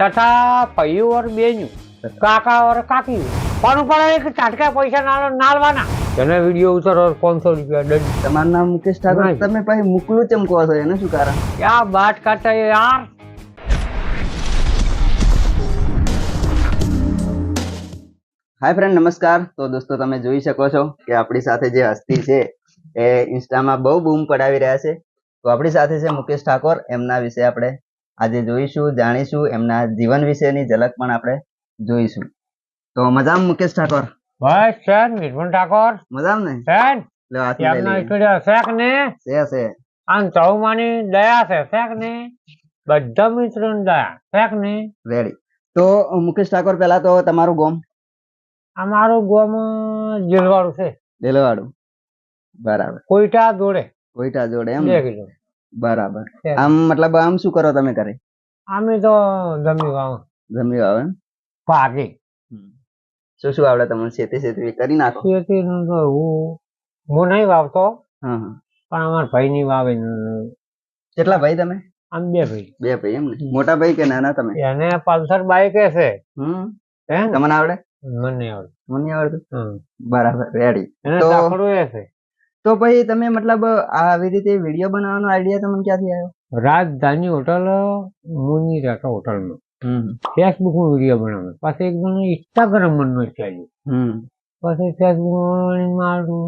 તથા પૈયું ઓર બેન્યું કાકા ઓર કાકી. પણ ઉપર એક ચાટકા પૈસા નાલો નાલવાના. એને વીડિયો ઉતારો પાંચસો રૂપિયા દંડ. તમારું નામ મુકેશ ઠાકોર. તમે પછી મોકલું ચમ કહો છો એને શું કારણ? ક્યાં બાટ કાઢતા યાર? હાય ફ્રેન્ડ નમસ્કાર. તો દોસ્તો તમે જોઈ શકો છો કે આપણી સાથે જે હસ્તી છે એ ઇન્સ્ટામાં બહુ બૂમ પડાવી રહ્યા છે. તો આપણી સાથે છે મુકેશ ઠાકોર. એમના વિશે આપણે આજે જોઈશું જાણીશું એમના જીવન વિશેની ઝલક પણ આપણે જોઈશું. તો મજામાં મુકેશ ઠાકોર? બસ છે નિર્મલ ઠાકોર. મજામાં ને? એમના લઈએ. સ્ટુડિયો શેખ ને? છે છે. આમ ચૌમાની દયા છે શેખ ને? બધા મિત્રો દયા શેખ ને? રેડી તો મુકેશ ઠાકોર પહેલા તો તમારું ગોમ? અમારું ગોમ જેલવાડું છે. ડેલવાડું બરાબર. કોઈટા જોડે કોઈટા જોડે એમ બરાબર. આમ મતલબ આમ શું કરો તમે ઘરે? અમે તો જમી વાવ જમી વાવ એમ? ભાગી. શું શું આવડે તમને? ખેતી ખેતી કરી નાખો? ખેતીનું તો હું હું નહીં વાવતો. પણ અમારા ભાઈ ની વાવે કેટલા ભાઈ તમે? આમ બે ભાઈ. બે ભાઈ એમ ને? મોટા ભાઈ કે નાના તમે? એને પલ્સર બાઈક છે. હમ. હે? તમને આવડે? મને આવડે. મને આવડતું? બરાબર રેડી તો- એ છે. તો પછી તમે મતલબ આવી રીતે વીડિયો બનાવવાનો આઈડિયા તમને ક્યાંથી આવ્યો? રાજધાની હોટલ મુની રહેતો હોટલમાં ફેસબુકમાં વીડિયો બનાવ્યો. પછી એક જણ ઇન્સ્ટાગ્રામમાં ચાલ્યું હમ. પછી ફેસબુક મારું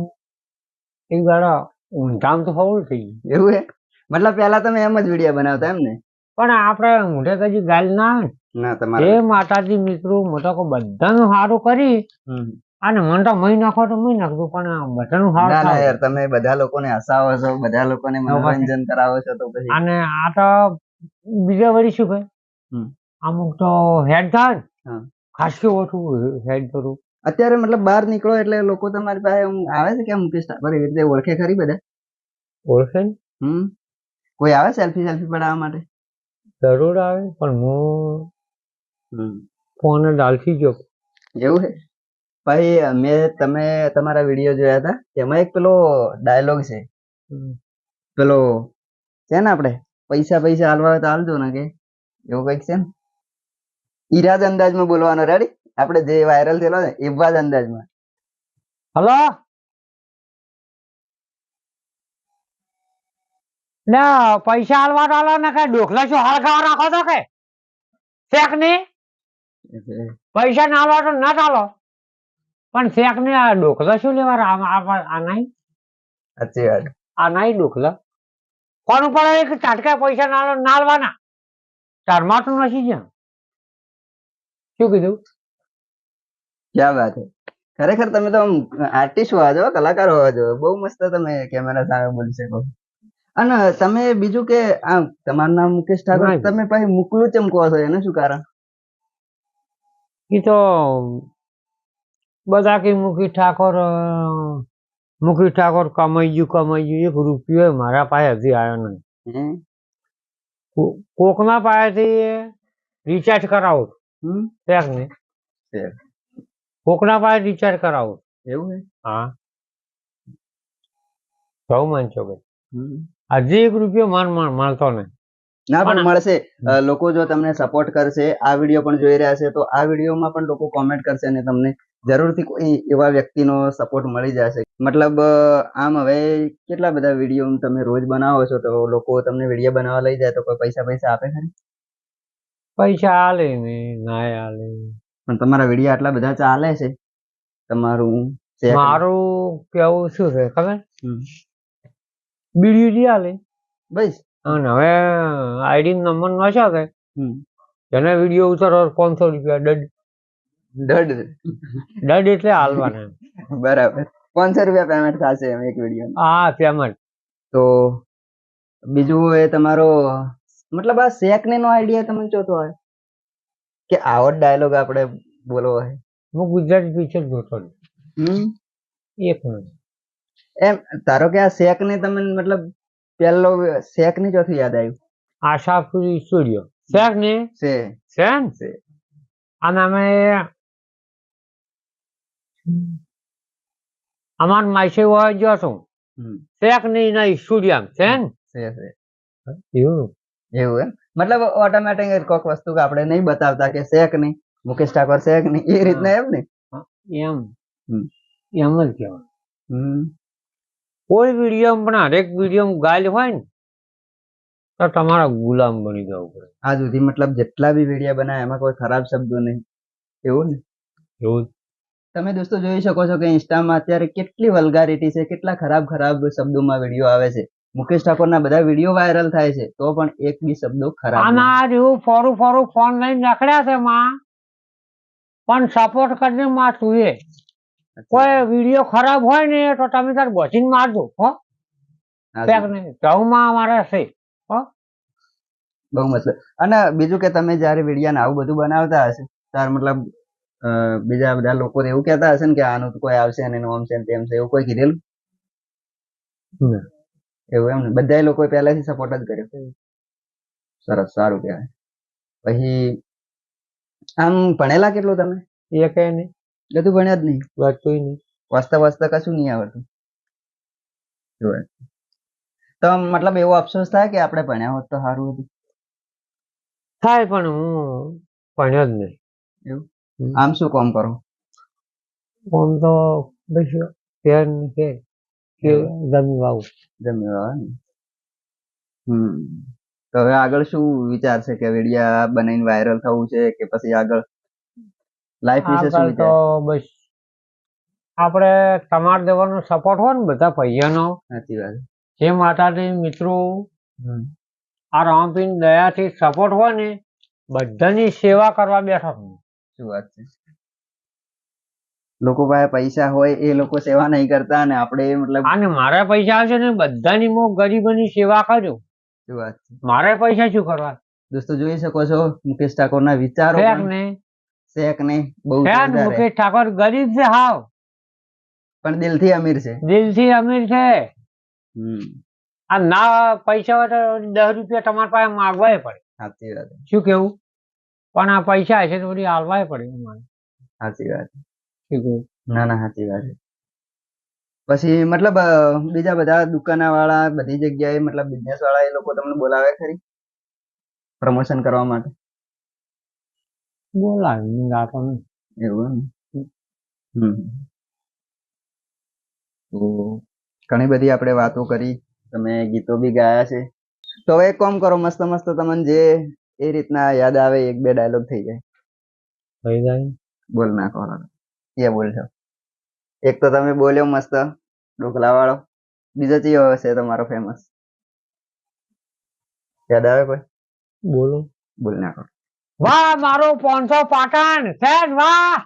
એક દાડા ઊંધામ તો ફાઉલ થઈ ગયું. એવું હે? મતલબ પહેલા તમે એમ જ વીડિયો બનાવતા એમ ને પણ આપણે ઊંધે કજી ગાલ ના ના તમારે. એ માતાજી મિત્રો મોટા બધાનું સારું કરી. અને મને તો મહી નાખો તો મહી નાખજો પણ બધાનું ના સારું. ના યાર તમે બધા લોકોને હસાવો છો બધા લોકોને મનોરંજન કરાવો છો તો પછી? અને આ તો બીજા વળી શું ભાઈ અમુક તો હેડ થાય ખાસું ઓછું હેડ કરું. અત્યારે મતલબ બહાર નીકળો એટલે લોકો તમારી પાસે આવે છે કે મુકેશ ઠાકોર એવી રીતે ઓળખે ખરી બધા? ઓળખે હમ. કોઈ આવે સેલ્ફી સેલ્ફી પડાવવા માટે? જરૂર આવે પણ હું ફોન ડાલથી જો એવું છે? ભાઈ મેં તમે તમારા વીડિયો જોયા હતા. તેમાં એક પેલો ડાયલોગ છે. પેલો છે ને આપણે પૈસા પૈસા હાલવા હોય તો હાલજો ને કે એવું કંઈક છે ને? ઈરાજ અંદાજમાં બોલવાનો રેડી આપણે જે વાયરલ થયેલો ને એવા જ અંદાજમાં. હલો? ના પૈસા હાલવા ડાલો ને કઈ ડોખલા શું હળગાવા રાખો તો કે શેખ ને પૈસા ના હાલવા તો ના ચાલો પણ શેખ ને આ ડોકલા શું લેવા આ આ- આ નહીં સાચી વાત. આ નહીં ડોકલા કોણ ઉપર એક પૈસા ના હાલો- ના હાલવાના નથી જ્યાં. શું કીધું? ક્યાં વાત છે ખરેખર તમે તો આર્ટિસ્ટ હોવા જો કલાકાર હોવા જો બહુ મસ્ત તમે કેમેરા સામે બોલી શકો. અને તમે બીજું કે આમ તમારું નામ મુકેશ ઠાકોર તમે પછી મુકલું ચમકો છો? એને શું કારણ? એ તો બધા કે મુખી ઠાકોર મુખી ઠાકોર કમાઈ ગયું કમાઈ ગયું એક રૂપિયો મારા પાસે હજી આવ્યો નહીં કોકના પાસેથી રિચાર્જ કરાવો પેક ને. કોકના પાસે રિચાર્જ કરાવો એવું હા? સૌ માનશો ભાઈ હજી એક રૂપિયો માન માન માનતો નહીં ના પણ મળશે. લોકો જો તમને સપોર્ટ કરશે આ વીડિયો પણ જોઈ રહ્યા છે તો આ વિડીયોમાં પણ લોકો કોમેન્ટ કરશે અને તમને જરૂરથી કોઈ એવા વ્યક્તિનો સપોર્ટ મળી જશે. મતલબ આમ હવે કેટલા બધા વીડિયો તમે રોજ બનાવો છો તો લોકો તમને વીડિયો બનાવવા લઈ જાય તો કોઈ પૈસા પૈસા આપે ખરી? પૈસા હાલે ને ના હાલે પણ તમારા વીડિયો આટલા બધા ચાલે છે? તમારું મારું કેવું શું છે ખબર. બીડીયું હાલે બસ. અને હવે આઈડી નંબર નાખ્યો છે હમ. એને વીડિયો ઉતારો પાંચસો રૂપિયા દડ. દડ. દડ એટલે હાલવાના. બરાબર. પાંચસો રૂપિયા પેમેન્ટ થશે એમ એક વીડિયો હા પેમેન્ટ તો બીજું એ તમારો મતલબ આ શેક ને નો આઈડિયા તમને ચોથો હોય. કે આવો ડાયલોગ આપણે બોલવો હોય. હું ગુજરાતી પિક્ચર જોતો હમ. એક મિનિટ એમ ધારો કે આ શેક ને તમે મતલબ પહેલો શેક ને ચોથી યાદ આવ્યું. આશાપુરી સ્ટુડિયો. શેખ ને છે છે. છે. અમાર માસે હોય જો છું હમ. શેખ ને એના સ્ટુડિયો છે છે છે. એવું? એવું એમ? મતલબ ઓટોમેટિક કોઈક વસ્તુ આપણે નહીં બતાવતા કે શેક નહીં મુકેશ ઠાકોર શેક નહીં એ રીતના એમ ને? એમ. એમ જ કહેવાય. હમ. કોઈ વીડિયો પણ હરેક વીડિયો ગાયલ હોય ને તો તમારા ગુલામ બની જવું પડે. આ સુધી મતલબ જેટલા બી વિડીયા બનાવે એમાં કોઈ ખરાબ શબ્દો નહીં. એવું ને? એવું તમે દોસ્તો જોઈ શકો છો કે ઇન્સ્ટામાં અત્યારે કેટલી વલ્ગારિટી છે કેટલા ખરાબ ખરાબ શબ્દોમાં વીડિયો આવે છે. મુકેશ ઠાકોરના બધા વીડિયો વાયરલ થાય છે તો પણ એક બી શબ્દો ખરાબ. આના જેવું ફોરું ફોરું ફોન લઈને રખડ્યા છે માં. પણ સપોર્ટ કરીને માં તું કોઈ વીડિયો ખરાબ હોય ને તો તમે તાર બચીને મારજો હો. હા, જવમાં અમારે છે બહુ મતલબ અને બીજું કે તમે જ્યારે વીડિયો આવું બધું બનાવતા હશે ત્યારે મતલબ બીજા બધા લોકો એવું કહેતા હશે ને કે આનું તો કોઈ આવશે અને એનું આમ છે ને તેમ છે એવું કોઈ કીધેલું. એવું એમ ને? બધા લોકો પહેલાથી સપોર્ટ જ કર્યો. સરસ સારું કહેવાય. પછી આમ ભણેલા કેટલું તમે? એ કઈ નહીં. બધું ભણ્યા જ નહીં. બચતું નહીં. વાંચતા વાંચતા કશું નહીં આવડતું. જોવે. તો મતલબ એવો અફસોસ થાય કે આપણે ભણ્યા હોત તો સારું હતું? થાય પણ હું ભણ્યો જ નહીં. આમ શું કામ કરો? કોમ તો બસ પેન છે કે જમી વાવું. જમી વાવ હમ. તો હવે આગળ શું વિચાર છે? કે વિડીયા બનાવીને વાયરલ થવું છે કે પછી આગળ લાઈફ વિશે શું તો બસ આપણે તમાર દેવાનો સપોર્ટ હોય ને બધા ભાઈઓનો સાચી વાત. જે માતાજી મિત્રો. આ રામપીન દયાથી સપોર્ટ હોય ને બધાની સેવા કરવા બેઠો છું શું વાત છે? લોકો પાસે પૈસા હોય એ લોકો સેવા નહીં કરતા અને આપણે મતલબ અને મારા પૈસા આવશે ને બધાની હું ગરીબોની સેવા કરજો. શું વાત છે? મારે પૈસા શું કરવા? દોસ્તો જોઈ શકો છો મુકેશ ઠાકોરના વિચારો ને શેક ને બહુ જોરદાર મુકેશ ઠાકોર ગરીબ છે હાવ. પણ દિલથી અમીર છે. દિલથી અમીર છે. આ ના પૈસા હોય તો દસ રૂપિયા તમારા પાસે માગવાય પડે. સાચી વાત. છે. શું કેવું? પણ આ પૈસા હશે તો બધી હાલવાય પડે અમારે સાચી વાત. શું કેવું? ના ના સાચી વાત પછી મતલબ બીજા બધા દુકાના વાળા બધી જગ્યાએ મતલબ બિઝનેસ વાળા એ લોકો તમને બોલાવે ખરી? પ્રમોશન કરવા માટે? બોલાવી નહીં એવું એમ તો ઘણી બધી આપણે વાતો કરી તમે ગીતો બી ગાયા છે તો હવે એક કામ કરો મસ્ત મસ્ત તમને જે એ રીતના યાદ આવે એક બે ડાયલોગ થઈ જાય થઈ જાય બોલ નાખો. એ બોલશો એક તો તમે બોલ્યો મસ્ત ઢોકલા વાળો બીજો ચિયો હશે તમારો ફેમસ યાદ આવે કોઈ બોલો બોલ નાખો વાહ મારું પોનસો પાટણ. શેઠ વાહ.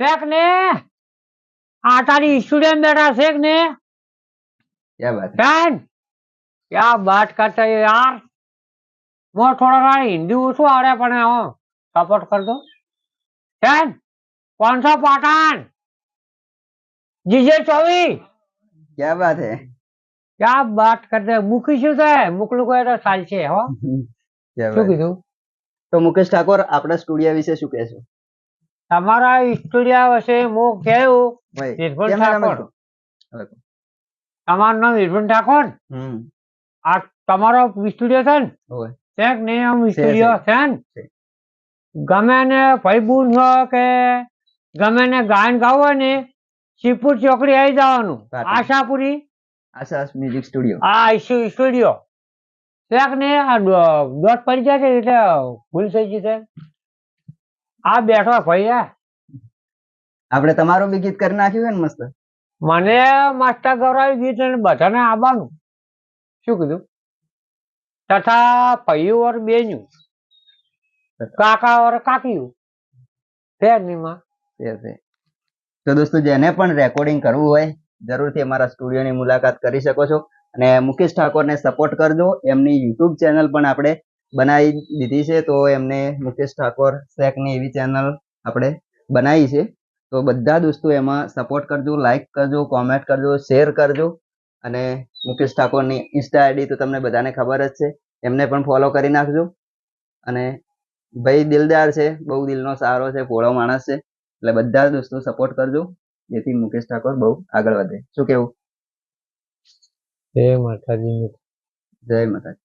શેખ ને આ તારી સ્ટુડન્ટ બેઠા શેખ ને ક્યાં ઓછું આવડે પણ સપોર્ટ કરતો શેઠ પોનસો પાટણ. જીજે ચોવી ક્યાં વાત હે? મૂકીશું તે મૂકલું કોઈ તો ચાલશે હો. શું કીધું? તો મુકેશ ઠાકોર આપણા સ્ટુડિયા વિશે શું કહેશો? તમારા સ્ટુડિયા વિશે હું કેવું ભાઈ ઠાકોર. તમારું નામ વિરભન ઠાકોર? આ તમારો સ્ટુડિયો છે ને? શેખ આમ સ્ટુડિયો છે. ને? ગમે ને ભાઈબંધ હોય કે ગમે ને ગાયન ગાવો હોય ને શિવપુર ચોકડી આવી જવાનું. આશાપુરી. Asha music studio. આ સ્ટુડિયો. શેખ ને આ દો- દોઢ પડી જાય છે એટલે ભૂલ થઈ ગઈ છે. આ બેઠો ભાઈ આપણે તમારું બી ગીત કરી નાખ્યું ને મસ્ત? મને માસ્ટર ગૌરવ ગીત અને બધાને આવવાનું શું કીધું? તથા પૈયું ઓર બેન્યું કાકા ઓર કાકીયું. ફેરનીમાં. તો દોસ્તો જેને પણ રેકોર્ડિંગ કરવું હોય જરૂરથી અમારા સ્ટુડિયોની મુલાકાત કરી શકો છો. અને મુકેશ ઠાકોરને સપોર્ટ કરજો. એમની યુટ્યુબ ચેનલ પણ આપણે બનાવી દીધી છે, તો એમને મુકેશ ઠાકોર શેકની એવી ચેનલ આપણે બનાવી છે. તો બધા દોસ્તો એમાં સપોર્ટ કરજો લાઇક કરજો કોમેન્ટ કરજો શેર કરજો. અને મુકેશ ઠાકોરની ઇન્સ્ટા આઈડી તો તમને બધાને ખબર જ છે. એમને પણ ફોલો કરી નાખજો. અને ભાઈ દિલદાર છે, બહુ દિલનો સારો છે, ભોળો માણસ છે. એટલે બધા દોસ્તો સપોર્ટ કરજો, જેથી મુકેશ ઠાકોર બહુ આગળ વધે. શું કેવું? જય માતાજી જય માતાજી.